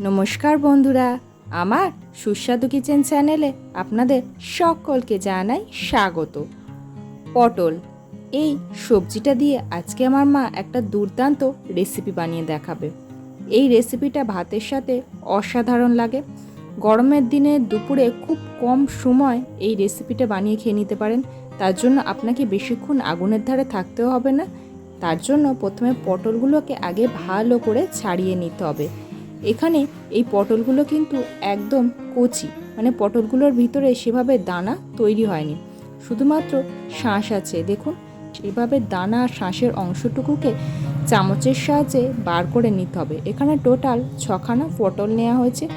নমস্কার বন্ধুরা, আমার সুস্বাদু কিচেন চ্যানেলে আপনাদের সকলকে জানাই স্বাগত। পটল, এই সবজিটা দিয়ে আজকে আমার মা একটা দুর্দান্ত রেসিপি বানিয়ে দেখাবে। এই রেসিপিটা ভাতের সাথে অসাধারণ লাগে। গরমের দিনে দুপুরে খুব কম সময় এই রেসিপিটা বানিয়ে খেয়ে নিতে পারেন। তার জন্য আপনাকে বেশিক্ষণ আগুনের ধারে থাকতেও হবে না। তার জন্য প্রথমে পটলগুলোকে আগে ভালো করে ছাড়িয়ে নিতে হবে। এখানে এই পটলগুলো কিন্তু একদম কচি। মানে পটলগুলোর ভিতরে সেভাবে দানা তৈরি হয়নি। শুধুমাত্র শাঁস আছে, দেখুন। সেভাবে দানা আর শাঁসের অংশটুকুকে চামচের সাহায্যে বার করে নিতে হবে। এখানে টোটাল ছখানা পটল নেওয়া হয়েছে।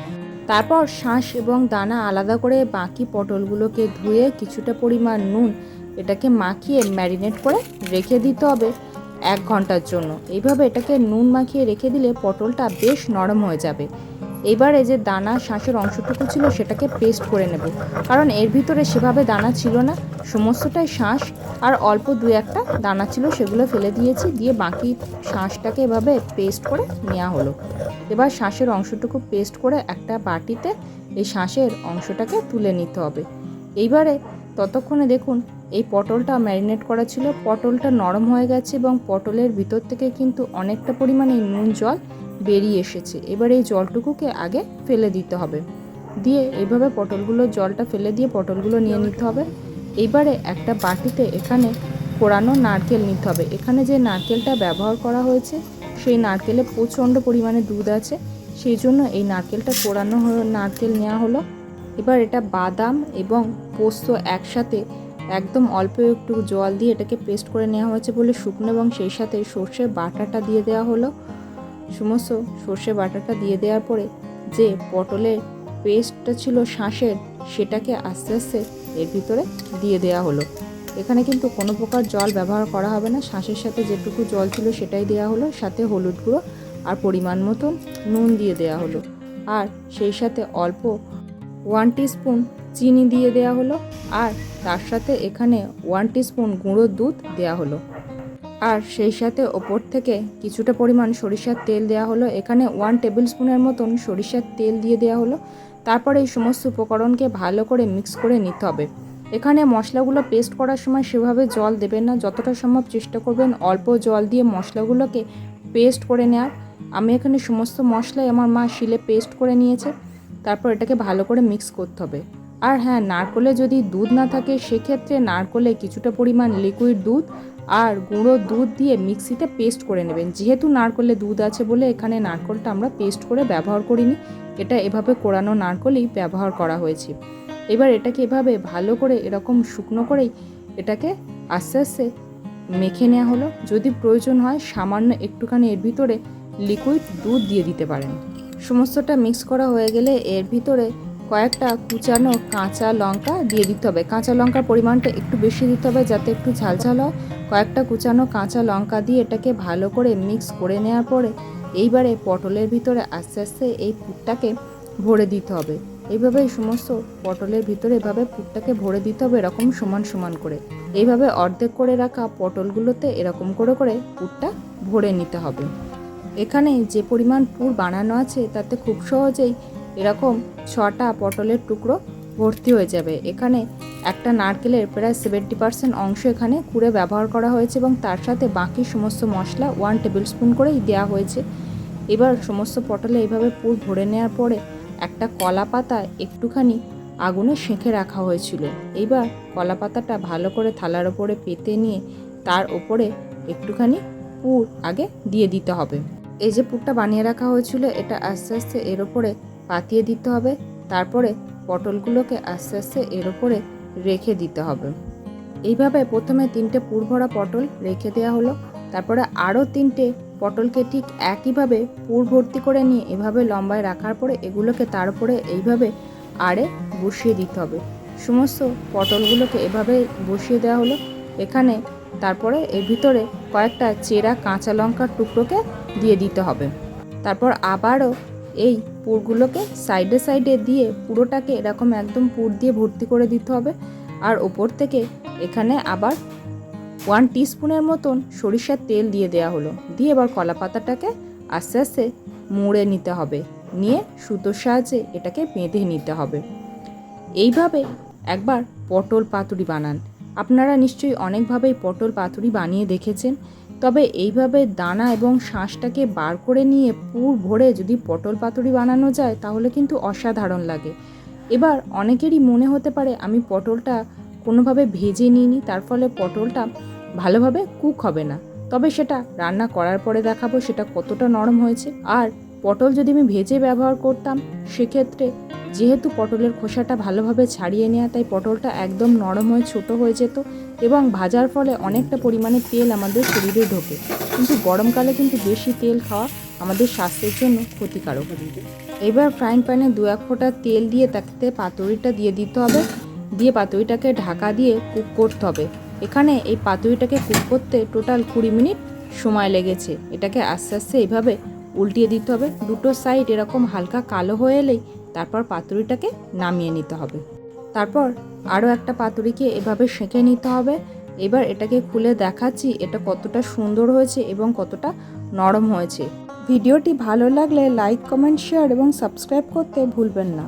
তারপর শাঁস এবং দানা আলাদা করে বাকি পটলগুলোকে ধুয়ে কিছুটা পরিমাণ নুন এটাকে মাখিয়ে ম্যারিনেট করে রেখে দিতে হবে। এক ঘণ্টার জন্য। এইভাবে এটাকে নুন মাখিয়ে রেখে দিলে পটলটা বেশ নরম হয়ে যাবে। এবারে যে দানা শাঁসের অংশটুকু ছিল সেটাকে পেস্ট করে নেব। কারণ এর ভিতরে সেভাবে দানা ছিল না। সমস্তটাই শাঁস। আর অল্প দু একটা দানা ছিল সেগুলো ফেলে দিয়েছি। দিয়ে বাকি শাঁসটাকে এভাবে পেস্ট করে নেওয়া হলো। এবার শাঁসের অংশটুকু পেস্ট করে একটা বাটিতে এই শাঁসের অংশটাকে তুলে নিতে হবে। এইবারে ততক্ষণে দেখুন, এই পটলটা ম্যারিনেট করা ছিল। পটলটা নরম হয়ে গেছে এবং পটলের ভিতর থেকে কিন্তু অনেকটা পরিমাণে নুন, জল বেরিয়ে এসেছে। এবার এই জলটুকুকে আগে ফেলে দিতে হবে। দিয়ে এইভাবে পটলগুলোর জলটা ফেলে দিয়ে পটলগুলো নিয়ে নিতে হবে। এবারে একটা বাটিতে এখানে কোরানো নারকেল নিতে হবে। এখানে যে নারকেলটা ব্যবহার করা হয়েছে, সেই নারকেলে প্রচণ্ড পরিমাণে দুধ আছে। সেই জন্য এই নারকেলটা কোরানো নারকেল নেওয়া হলো। এবার এটা বাদাম এবং পোস্ত একসাথে একদম অল্প একটু জল দিয়ে এটাকে পেস্ট করে নেওয়া হয়েছে বলে শুকনো এবং সেই সাথে সর্ষে বাটাটা দিয়ে দেওয়া হলো। সমস্ত সর্ষে বাটাটা দিয়ে দেওয়ার পরে যে পটলের পেস্টটা ছিল শাঁসের, সেটাকে আস্তে আস্তে এর ভিতরে দিয়ে দেওয়া হলো। এখানে কিন্তু কোনো প্রকার জল ব্যবহার করা হবে না। শাঁসের সাথে যেটুকু জল ছিল সেটাই দেওয়া হলো। সাথে হলুদ গুঁড়ো আর পরিমাণ মতন নুন দিয়ে দেওয়া হলো। আর সেই সাথে অল্প ওয়ান স্পুন চিনি দিয়ে দেওয়া হলো আর তার সাথে এখানে ওয়ান স্পুন গুঁড়ো দুধ দেওয়া হলো। আর সেই সাথে ওপর থেকে কিছুটা পরিমাণ সরিষার তেল দেওয়া হলো। এখানে ওয়ান টেবিল স্পুনের মতন সরিষার তেল দিয়ে দেওয়া হলো। তারপরে এই সমস্ত উপকরণকে ভালো করে মিক্স করে নিতে হবে। এখানে মশলাগুলো পেস্ট করার সময় সেভাবে জল দেবেন না। যতটা সম্ভব চেষ্টা করবেন অল্প জল দিয়ে মশলাগুলোকে পেস্ট করে নেওয়ার আমি এখানে সমস্ত মশলাই আমার মা শিলে পেস্ট করে নিয়েছে। তারপর এটাকে ভালো করে মিক্স করতে হবে। আর হ্যাঁ নারকলে যদি দুধ না থাকে, সেক্ষেত্রে নারকলে কিছুটা পরিমাণ লিকুইড দুধ আর গুঁড়ো দুধ দিয়ে মিক্সিতে পেস্ট করে নেবেন। যেহেতু নারকলে দুধ আছে বলে এখানে নারকলটা আমরা পেস্ট করে ব্যবহার করিনি, এটা এভাবে কোরানো নারকলই ব্যবহার করা হয়েছে। এবার এটাকে এভাবে ভালো করে এরকম শুকনো করেই এটাকে আস্তে আস্তে মেখে নেওয়া হলো। যদি প্রয়োজন হয়, সামান্য একটুখানি এর ভিতরে লিকুইড দুধ দিয়ে দিতে পারেন। সমস্তটা মিক্স করা হয়ে গেলে এর ভিতরে কয়েকটা কুচানো কাঁচা লঙ্কা দিয়ে দিতে হবে। কাঁচা লঙ্কার পরিমাণটা একটু বেশি দিতে হবে যাতে একটু ঝালঝাল হয়। কয়েকটা কুচানো কাঁচা লঙ্কা দিয়ে এটাকে ভালো করে মিক্স করে নেওয়ার পরে এইবারে পটলের ভিতরে আস্তে আস্তে এই পুরটাকে ভরে দিতে হবে। এইভাবে সমস্ত পটলের ভিতরে এভাবে পুরটাকে ভরে দিতে হবে এরকম সমান সমান করে। এইভাবে অর্ধেক করে রাখা পটলগুলোতে এরকম করে করে পুরটা ভরে নিতে হবে। এখানে যে পরিমাণ পুর বানানো আছে, তাতে খুব সহজেই এরকম ছটা পটলের টুকরো ভর্তি হয়ে যাবে। এখানে একটা নারকেলের প্রায় সেভেন্টি পার্সেন্ট অংশ এখানে কুড়ে ব্যবহার করা হয়েছে এবং তার সাথে বাকি সমস্ত মশলা ওয়ান টেবিল স্পুন করেই দেওয়া হয়েছে। এবার সমস্ত পটলে এইভাবে পুর ভরে নেওয়ার পরে একটা কলা পাতা একটুখানি আগুনে সেঁকে রাখা হয়েছিল। এইবার কলা পাতাটা ভালো করে থালার ওপরে পেতে নিয়ে তার ওপরে একটুখানি পুর আগে দিয়ে দিতে হবে। এই যে পুরটা বানিয়ে রাখা হয়েছিল, এটা আস্তে আস্তে এর ওপরে পাতিয়ে দিতে হবে। তারপরে পটলগুলোকে আস্তে আস্তে এর ওপরে রেখে দিতে হবে। এইভাবে প্রথমে তিনটে পুর ভরা পটল রেখে দেওয়া হলো। তারপরে আরও তিনটে পটলকে ঠিক একইভাবে পুর ভর্তি করে নিয়ে এভাবে লম্বায় রাখার পরে এগুলোকে তার উপরে এইভাবে আড়ে বসিয়ে দিতে হবে। সমস্ত পটলগুলোকে এভাবে বসিয়ে দেওয়া হলো। এখানে তারপরে এর ভিতরে কয়েকটা চেরা কাঁচা লঙ্কার টুকরোকে দিয়ে দিতে হবে। তারপর আবারও এই পুরগুলোকে সাইডে সাইডে দিয়ে পুরোটাকে এরকম একদম পুর দিয়ে ভর্তি করে দিতে হবে। আর ওপর থেকে এখানে আবার ওয়ান টিস্পুনের মতন সরিষার তেল দিয়ে দেওয়া হলো। দিয়ে এবার কলা পাতাটাকে আস্তে আস্তে মুড়ে নিতে হবে। নিয়ে সুতোর সাহায্যে এটাকে বেঁধে নিতে হবে। এইভাবে একবার পটল পাতুরি বানান। আপনারা নিশ্চয়ই অনেকভাবেই পটল পাতুরি বানিয়ে দেখেছেন, তবে এইভাবে দানা এবং শাঁসটাকে বার করে নিয়ে পুর ভরে যদি পটল পাতুরি বানানো যায়, তাহলে কিন্তু অসাধারণ লাগে। এবার অনেকেরই মনে হতে পারে আমি পটলটা কোনোভাবে ভেজে নিইনি, তার ফলে পটলটা ভালোভাবে কুক হবে না। তবে সেটা রান্না করার পরে দেখাবো সেটা কতটা নরম হয়েছে। আর পটল যদি আমি ভেজে ব্যবহার করতাম, সেক্ষেত্রে যেহেতু পটলের খোসাটা ভালোভাবে ছাড়িয়ে নেওয়া তাই পটলটা একদম নরম হয়ে ছোটো হয়ে যেত এবং ভাজার ফলে অনেকটা পরিমাণে তেল আমাদের শরীরে ঢোকে। কিন্তু গরমকালে কিন্তু বেশি তেল খাওয়া আমাদের স্বাস্থ্যের জন্য ক্ষতিকারক। এবার ফ্রাইং প্যানে দু এক ফোঁটা তেল দিয়ে তাতে পাতুরিটা দিয়ে দিতে হবে। দিয়ে পাতুরিটাকে ঢাকা দিয়ে কুক করতে হবে। এখানে এই পাতুরিটাকে কুক করতে টোটাল কুড়ি মিনিট সময় লেগেছে। এটাকে আস্তে আস্তে এইভাবে উল্টিয়ে দিতে হবে। দুটো সাইড এরকম হালকা কালো হয়ে এলেই তারপর পাতুরিটাকে নামিয়ে নিতে হবে। তারপর আরও একটা পাতুরিকে এভাবে সেঁকে নিতে হবে। এবার এটাকে খুলে দেখাচ্ছি এটা কতটা সুন্দর হয়েছে এবং কতটা নরম হয়েছে। ভিডিওটি ভালো লাগলে লাইক কমেন্ট শেয়ার এবং সাবস্ক্রাইব করতে ভুলবেন না।